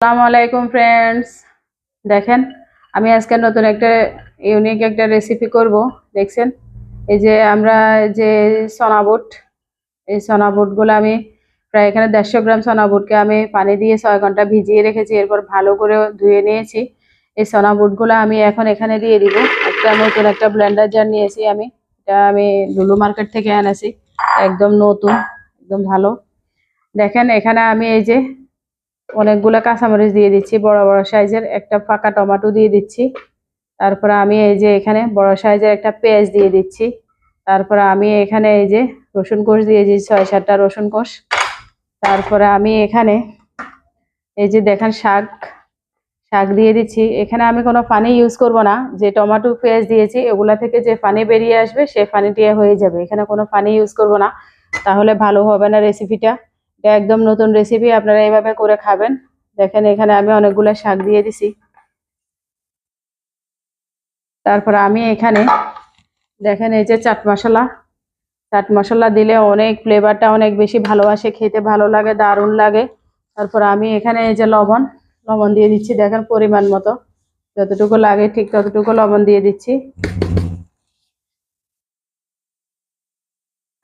আসসালামু আলাইকুম ফ্রেন্ডস দেখেন, আমি আজকে নতুন একটা ইউনিক একটা রেসিপি করব। দেখছেন? এই যে আমরা যে সনা বুট এই সনা বুটগুলো আমি প্রায় এখানে দেড়শো গ্রাম সনা বুটকে আমি পানি দিয়ে ছয় ঘণ্টা ভিজিয়ে রেখেছি, এরপর ভালো করে ধুয়ে নিয়েছি। এই সনা বুটগুলো আমি এখন এখানে দিয়ে দিব। একটা নতুন একটা ব্লেন্ডার জার নিয়েছি আমি। এটা আমি লুলু মার্কেট থেকে এনেছি। একদম নতুন, একদম ভালো। দেখেন, এখানে আমি এই যে অনেকগুলো কাঁচামরিচ দিয়ে দিচ্ছি, বড় বড় সাইজের একটা পাকা টমেটো দিয়ে দিচ্ছি। তারপরে আমি এই যে এখানে বড় সাইজের একটা পেঁয়াজ দিয়ে দিচ্ছি। তারপরে আমি এখানে এই যে রসুন কোষ দিয়ে দিচ্ছি ছয়, সাতটা রসুন কোষ। তারপরে আমি এখানে এই যে দেখেন শাক শাক দিয়ে দিচ্ছি। এখানে আমি কোনো পানি ইউজ করব না, যে টমেটো, পেঁয়াজ দিয়েছি, এগুলা থেকে যে পানি বেরিয়ে আসবে, সে পানি দিয়ে হয়ে যাবে। এখানে কোনো পানি ইউজ করব না, তাহলে ভালো হবে না রেসিপিটা একদম নতুন রেসিপি আপনারা এইভাবে করে খাবেন। দেখেন এখানে আমি অনেকগুলো শাক দিয়ে দিছি। তারপর আমি এখানে, দেখেন এই যে চাট মশলা। চাট মশলা দিলে অনেক ফ্লেভারটা অনেক বেশি ভালোবাসে খেতে ভালো লাগে, দারুণ লাগে। তারপর আমি এখানে এই যে লবণ লবণ দিয়ে দিচ্ছি, দেখেন পরিমাণ মতো। যতটুকু লাগে ঠিক ততটুকু লবণ দিয়ে দিচ্ছি।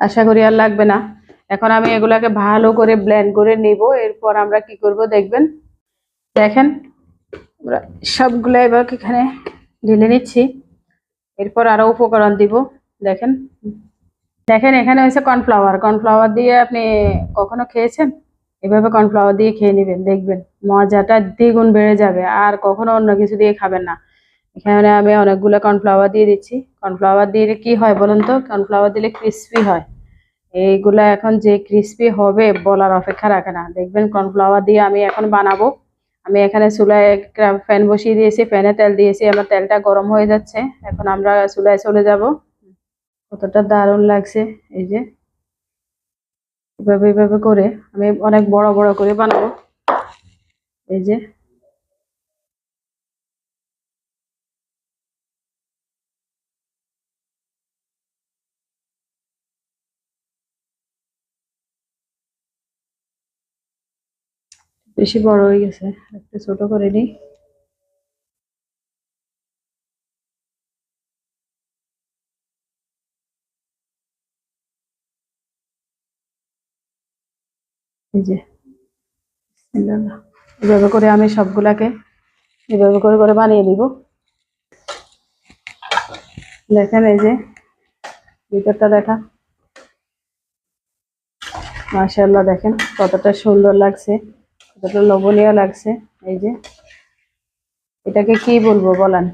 আশা করি আর লাগবে না। এখন আমি এগুলাকে ভালো করে ব্লেন্ড করে নিব, এরপর আমরা কি করব দেখবেন। দেখেন, আমরা সবগুলো এবার এখানে ঢেলে নিচ্ছি। এরপর আরও উপকরণ দিব, দেখেন। দেখেন, এখানে হয়েছে কর্নফ্লাওয়ার কর্নফ্লাওয়ার দিয়ে আপনি কখনো খেয়েছেন? এভাবে কর্নফ্লাওয়ার দিয়ে খেয়ে নেবেন, দেখবেন। মজাটা দ্বিগুণ বেড়ে যাবে, আর কখনো অন্য কিছু দিয়ে খাবেন না। এখানে আমি অনেকগুলো কর্নফ্লাওয়ার দিয়ে দিচ্ছি। কর্নফ্লাওয়ার দিলে কি হয় বলুন তো? কর্নফ্লাওয়ার দিলে ক্রিস্পি হয়। এইগুলা এখন যে ক্রিস্পি হবে বলার অপেক্ষা রাখে না। দেখবেন কর্নফ্লাওয়ার দিয়ে আমি এখন বানাবো। আমি এখানে চুলায় একটা ফ্যান বসিয়ে দিয়েছি ফ্যানে তেল দিয়েছি। আমার তেলটা গরম হয়ে যাচ্ছে। এখন আমরা চুলায় চলে যাব। কতটা দারুণ লাগছে এই যে। এভাবে এভাবে করে আমি অনেক বড় বড় করে বানাবো। এই যে। বেশি বড় হয়ে গেছে, একটু ছোট করে যে এভাবে করে আমি সবগুলাকে এভাবে করে করে বানিয়ে দিব দেখেন এই যে, ভিতরটা দেখা মাশাআল্লাহ দেখেন কতটা সুন্দর লাগছে। কতটা লোভনীয় লাগছে, এই যে। এটাকে কি বলব বলেন?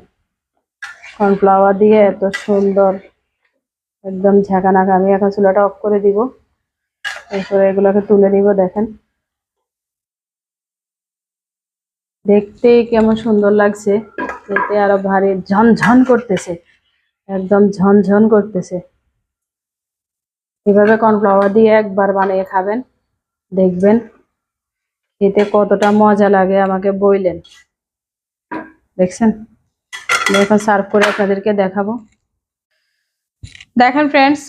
কর্নফ্লাওয়ার দিয়ে এত সুন্দর, একদম ঝাঁকানাকা। আমি এখন চুলাটা অফ করে দিব। এরপরে এগুলোকে তুলে নিব, দেখেন। দেখতে কেমন সুন্দর লাগছে। এতে আরও ভারী ঝনঝন করতেছে। একদম ঝনঝন করতেছে। এভাবে কর্নফ্লাওয়ার দিয়ে একবার বানিয়ে খাবেন, দেখবেন। খেতে কতটা মজা লাগে আমাকে বইলেন। দেখছেন? এখন সার্ভ করে আপনাদেরকে দেখাবো। দেখেন ফ্রেন্ডস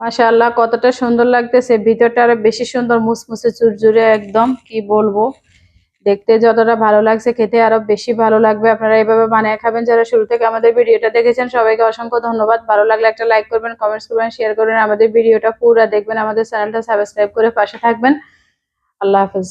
মাশাআল্লাহ কতটা সুন্দর লাগতেছে। ভিতরটা আরও বেশি সুন্দর মুসমুসে চুরচুরে একদম, কি বলব? দেখতে যতটা ভালো লাগছে, খেতে আরও বেশি ভালো লাগবে। আপনারা এইভাবে বানিয়ে খাবেন। যারা শুরু থেকে আমাদের ভিডিওটা দেখেছেন, সবাইকে অসংখ্য ধন্যবাদ। ভালো লাগলে একটা লাইক করবেন কমেন্টস করবেন শেয়ার করবেন। আমাদের ভিডিওটা পুরো দেখবেন। আমাদের চ্যানেলটা সাবস্ক্রাইব করে পাশে থাকবেন। আল্লাহ হাফেজ